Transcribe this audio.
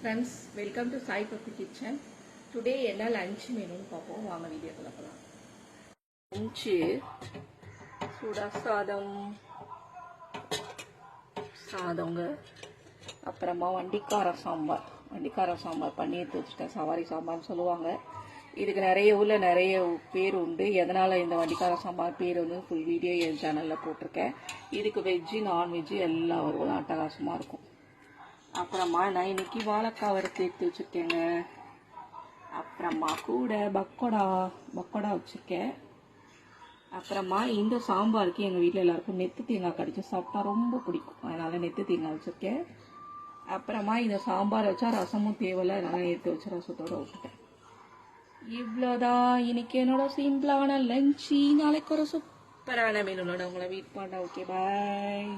Friends welcome to Sai puppy kitchen today என்ன lunch மெனுன்னு பார்ப்போம் வாங்க வீடியோக்குள்ள போகலாம் லஞ்சு சுடா சாதம் சாதங்க அப்புறமா வண்டிக்கார சாம்பார். வண்டிக்கார சாம்பார் பண்ணி எடுத்து வச்சுட்டேன் சவாரி சாம்பார்னு சொல்லுவாங்க. இதுக்கு நிறைய ஊரில் நிறைய பேர் உண்டு. எதனால் இந்த வண்டிக்கார சாம்பார் பேர் வந்து ஃபுல் வீடியோ என் சேனலில் போட்டிருக்கேன். இதுக்கு வெஜ்ஜு நான்வெஜ்ஜு எல்லா வறுவலும் அட்டகாசமாக இருக்கும். அப்புறமா நான் இன்னைக்கு வாழைக்காய் வறுத்து எடுத்து வச்சுருக்கேங்க. அப்புறமா கூட பக்கோடா பக்கோடா வச்சுருக்கேன். அப்புறமா இந்த சாம்பாருக்கு எங்கள் வீட்டில் எல்லாருக்கும் நெத்து தேங்காய் கடிச்சு சாப்பிட்டா ரொம்ப பிடிக்கும். அதனால் நெத்து தேங்காய் வச்சுருக்கேன். அப்புறமா இந்த சாம்பார் வச்சா ரசமும் தேவையில்லை அதனால் எடுத்து வச்சு ரசத்தோட விட்டுட்டேன். இவ்வளோதான் இன்னைக்கு என்னோட சிம்பிளான லஞ்சு நாளைக்கு ஒரு சூப்பரான மீனோட உங்களை வீட் பண்ண ஓகே பாய்